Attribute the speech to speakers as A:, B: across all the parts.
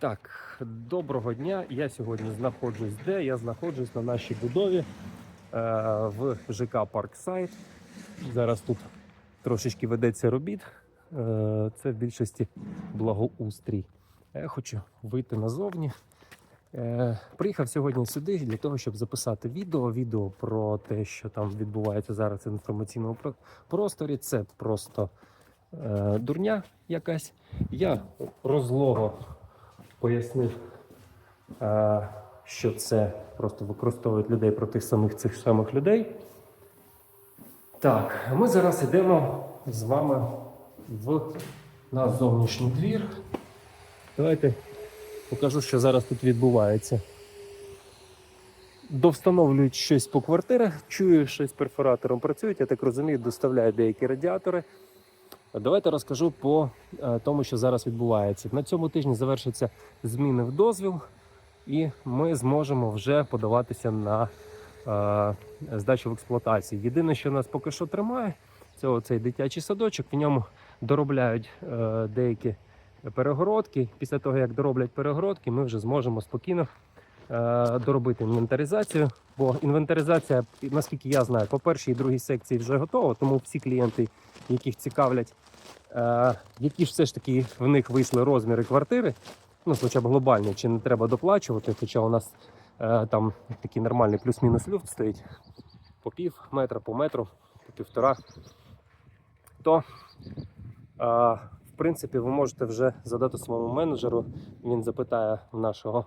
A: Так, доброго дня. Я сьогодні знаходжусь де? Я знаходжусь на нашій будові е, в ЖК Парксайд. Зараз тут трошечки ведеться робіт. Е, це в більшості благоустрій. Я хочу вийти назовні. Е, приїхав сьогодні сюди для того, щоб записати відео. Відео про те, що там відбувається зараз в інформаційному просторі. Це просто е, дурня якась. Я розлого пояснив, е, що це просто використовують людей проти самих цих самих людей. Так, ми зараз йдемо з вами в на зовнішній двір. Давайте покажу, що зараз тут відбувається. Довстановлюють щось по квартирах, чую, щось перфоратором працюють, я так розумію, доставляють деякі радіатори. Давайте розкажу по е, тому, що зараз відбувається. На цьому тижні завершаться зміни в дозвіл, і ми зможемо вже подаватися на е, здачу в експлуатацію. Єдине, що нас поки що тримає, це цей дитячий садочок. В ньому доробляють е, деякі перегородки. Після того, як дороблять перегородки, ми вже зможемо спокійно доробити інвентаризацію. Бо інвентаризація, наскільки я знаю, по першій і другій секції вже готова, тому всі клієнти, яких цікавлять, е, які ж все ж таки в них вийшли розміри квартири, ну хоча б глобальні, чи не треба доплачувати, хоча у нас е, там такий нормальний плюс-мінус люфт стоїть по пів метра, по метру, по півтора, то е, в принципі ви можете вже задати своєму менеджеру, він запитає нашого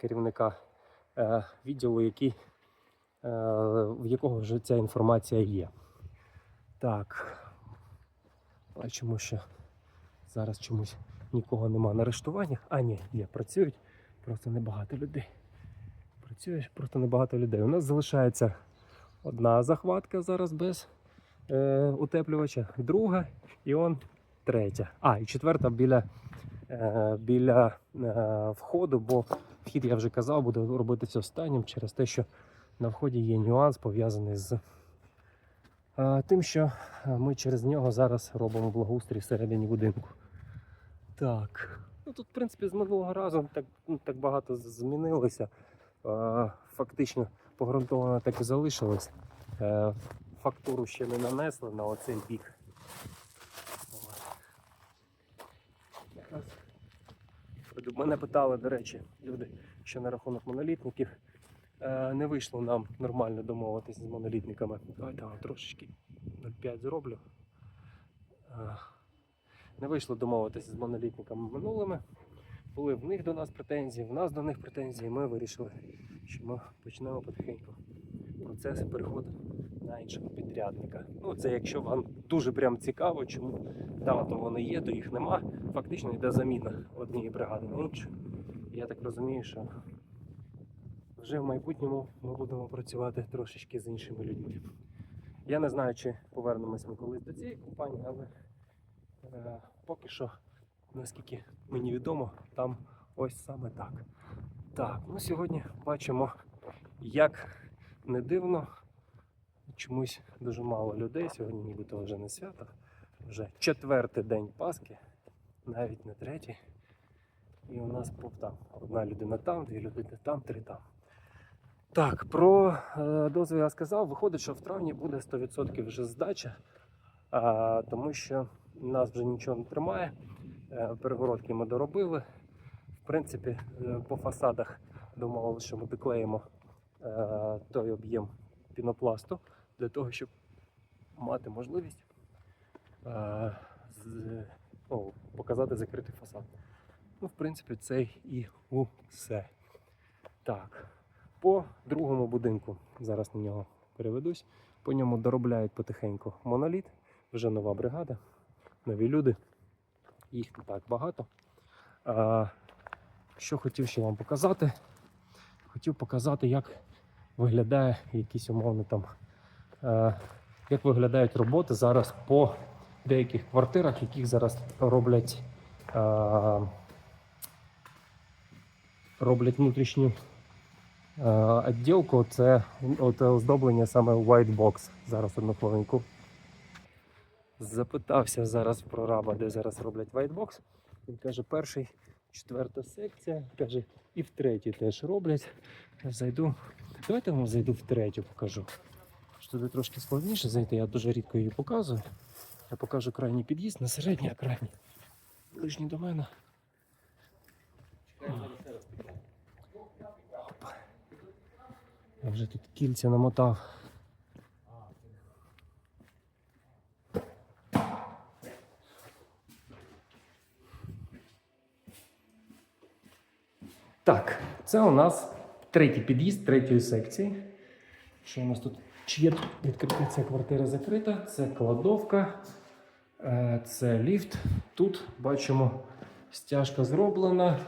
A: керівника е, відділу, який, е, в якого вже ця інформація є. Так. Бачимо, що зараз чомусь нікого нема на арештуваннях. А, ні, є, працюють, просто небагато людей. Працює просто небагато людей. У нас залишається одна захватка зараз без е, утеплювача, друга і он третя. А, і четверта біля, е, біля входу, бо вхід, я вже казав, буде робитися останнім через те, що на вході є нюанс пов'язаний з тим, що ми через нього зараз робимо благоустрій всередині будинку. Так. Ну тут, в принципі, з минулого разу так, ну, так багато змінилося. Фактично погрунтовано так і залишилось. Е, Фактуру ще не нанесли на оцей бік. От. Якраз Прийду- Мене питали, до речі, люди, що на рахунок монолітників. Е, Не вийшло нам нормально домовитись з монолітниками. Давайте вам трошечки 0,5 зроблю. Е, Не вийшло домовитися з монолітниками минулими. Були в них до нас претензії, в нас до них претензії. Ми вирішили, що ми почнемо потихеньку процес переходу на іншого підрядника. Ну, це якщо вам дуже прям цікаво, чому там то вони є, то їх нема. Фактично йде заміна однієї бригади на іншу. Я так розумію, що вже в майбутньому ми будемо працювати трошечки з іншими людьми. Я не знаю, чи повернемось ми колись до цієї компанії, але е, поки що, наскільки мені відомо, там ось саме так. Так, ну сьогодні бачимо, як не дивно, чомусь дуже мало людей. Сьогодні нібито вже не свято. Вже четвертий день Пасхи, навіть не третій. І у нас там одна людина там, дві людини там, три там. Так, про е, дозвіл я сказав. Виходить, що в травні буде 100% вже здача, тому що нас вже нічого не тримає. Е, перегородки ми доробили. В принципі, е, по фасадах домовилися, що ми доклеїмо той об'єм пінопласту для того, щоб мати можливість е, з, ну, показати закритий фасад. Ну, в принципі, це і усе. Так. По другому будинку, зараз на нього переведусь, по ньому доробляють потихеньку моноліт, вже нова бригада, нові люди, їх не так багато. А, що хотів ще вам показати? Хотів показати, як виглядає якісь умовно там, е, як виглядають роботи зараз по деяких квартирах, яких зараз роблять, е, роблять внутрішню е, відділку. Це оздоблення саме White Box. Зараз одну хвилинку. Запитався зараз в прораба, де зараз роблять Box. Він каже, перший четверта секція. Каже, і в третій теж роблять. Зайду. Давайте я вам зайду в третю, покажу. Туди трошки складніше зайти, я дуже рідко її показую. Я покажу крайній під'їзд на середній, а крайній. Ближній до мене. Опа. Я вже тут кільця намотав. Так, це у нас третій під'їзд третьої секції. Що у нас тут? Чи є відкрита ця квартира закрита? Це кладовка, е, це ліфт. Тут бачимо, стяжка зроблена,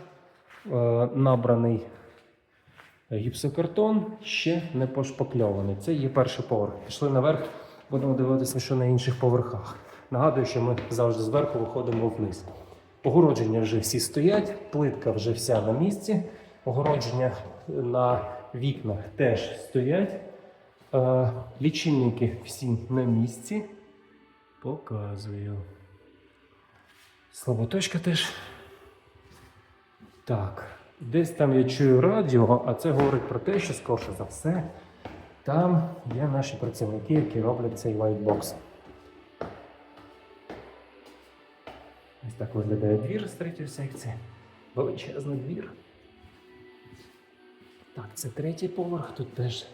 A: е, набраний гіпсокартон, ще не пошпакльований. Це є перший поверх. Пішли наверх, будемо дивитися, що на інших поверхах. Нагадую, що ми завжди зверху виходимо вниз. Огородження вже всі стоять, плитка вже вся на місці. Огородження на вікнах теж стоять. Е, лічильники всі на місці. Показую. Слаботочка теж. Так, десь там я чую радіо, а це говорить про те, що скорше за все, там є наші працівники, які роблять цей вайтбокс. Ось так виглядає двір з третьої секції. Величезний двір. Так, це третій поверх, тут теж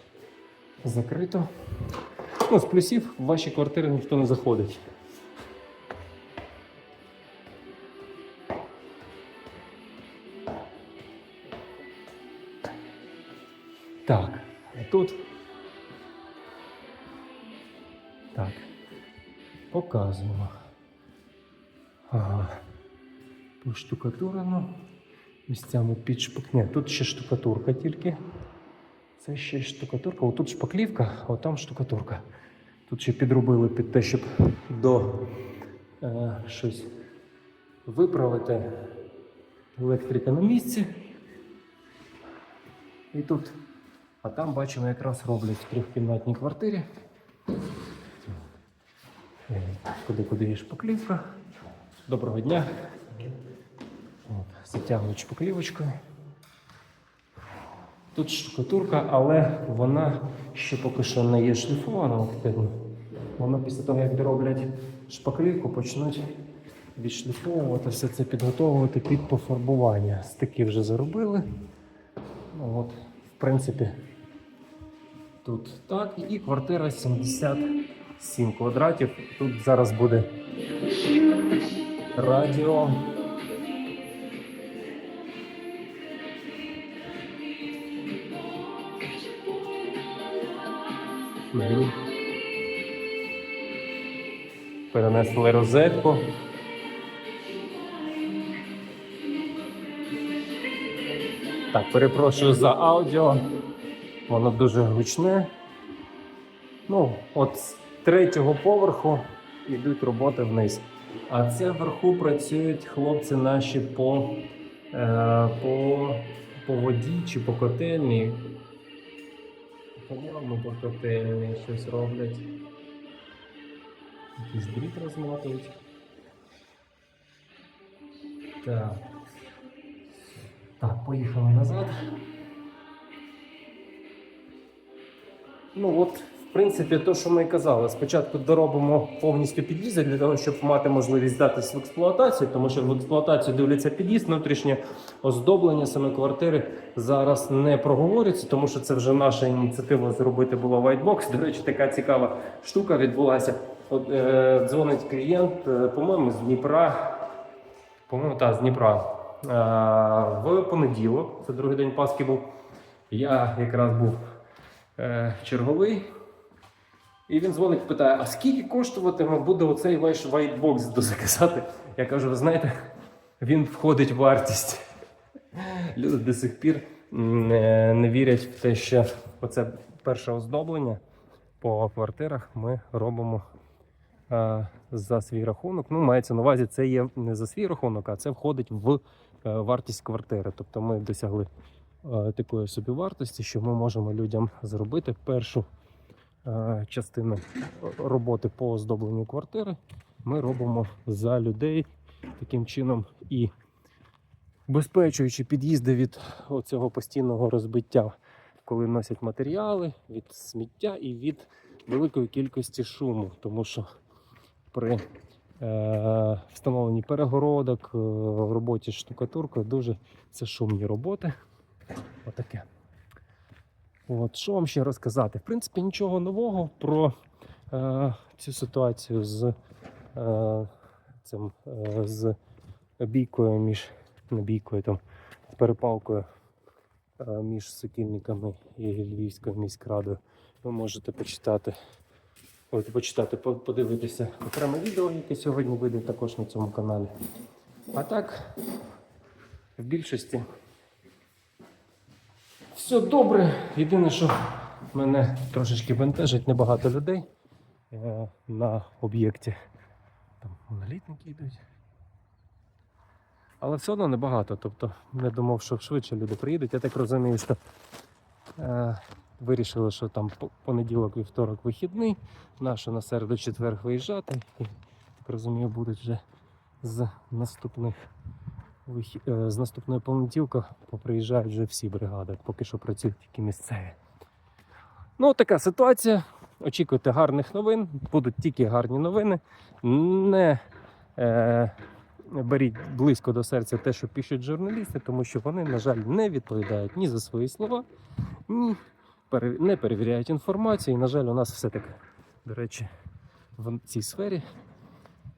A: закрито. Ну, з плюсів в ваші квартири ніхто не заходить. Так, а тут. Так. Показуємо. Ага. Поштукатурено. Місцями підшпак. Ні, тут ще штукатурка тільки. Це ще штукатурка. Отут шпаклівка, а там штукатурка. Тут ще підробили під те, щоб до е, щось виправити. Електрика на місці. І тут. А там бачимо, якраз роблять в трьохкімнатній квартирі. Е, Куди куди є шпаклівка. Доброго дня. Затягують шпаклівочкою. Тут штукатурка, але вона ще поки що не є шліфована. От, видно. Воно після того, як дороблять шпаклівку, почнуть відшліфовувати все це, підготовувати під пофарбування. Стики вже заробили. Ну, от, в принципі, тут так. І квартира 77 квадратів. Тут зараз буде радіо. Мгм. Перенесли розетку. Так, перепрошую за аудіо. Воно дуже гучне. Ну, от з третього поверху йдуть роботи вниз. А це вверху працюють хлопці наші по, е, по, по воді чи по котельні. По-моєму, по котельні щось роблять. Якийсь дріт розмотують. Так. Так, поїхали назад. Ну от, в принципі, то, що ми казали, спочатку доробимо повністю під'їзд для того, щоб мати можливість здатись в експлуатацію, тому що в експлуатацію дивляться під'їзд, внутрішнє оздоблення саме квартири зараз не проговорюється, тому що це вже наша ініціатива зробити була Whitebox. До речі, така цікава штука відбулася. От, е, дзвонить клієнт, е, по-моєму, з Дніпра. По-моєму, так, з Дніпра. Е, в понеділок, це другий день Пасхи був. Я якраз був е, черговий. І він дзвонить, питає: а скільки коштуватиме буде оцей ваш вайтбокс дозаказати? Я кажу, ви знаєте, він входить в вартість. Люди до сих пір е, не вірять в те, що оце перше оздоблення по квартирах ми робимо е, за свій рахунок. Ну, мається на увазі, це є не за свій рахунок, а це входить в е, вартість квартири. Тобто ми досягли такої собі вартості, що ми можемо людям зробити першу частину роботи по оздобленню квартири. Ми робимо за людей таким чином і убезпечуючи під'їзди від цього постійного розбиття, коли носять матеріали, від сміття і від великої кількості шуму, тому що при е, встановленні перегородок, е, роботі штукатуркою дуже це шумні роботи. Отаке. От, що вам ще розказати? В принципі, нічого нового про е, цю ситуацію з, е, цим, е, з бійкою між не бійкою, там, перепалкою е, між сокільниками і Львівською міськрадою. Ви можете почитати, от, почитати, подивитися окреме відео, яке сьогодні вийде також на цьому каналі. А так, в більшості все добре. Єдине, що мене трошечки бентежить небагато людей е, на об'єкті. Там монолітники йдуть. Але все одно небагато. Тобто не думав, що швидше люди приїдуть. Я так розумію, що е, вирішили, що там по- понеділок, вівторок вихідний, нащо на середу четвер виїжджати. І, так розумію, будуть вже з наступних з наступної понеділка поприїжджають вже всі бригади, поки що працюють тільки місцеві. Ну, така ситуація. Очікуйте гарних новин, будуть тільки гарні новини. Не е, беріть близько до серця те, що пишуть журналісти, тому що вони, на жаль, не відповідають ні за свої слова, ні не перевіряють інформацію. І, на жаль, у нас все так, до речі, в цій сфері, е,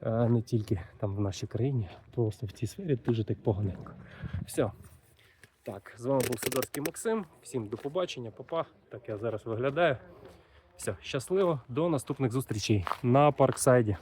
A: не тільки там в нашій країні, просто в цій сфері дуже так поганенько. Все. Так, з вами був Сидорський Максим. Всім до побачення, папа. Так я зараз виглядаю. Все, щасливо, до наступних зустрічей на Парксайді.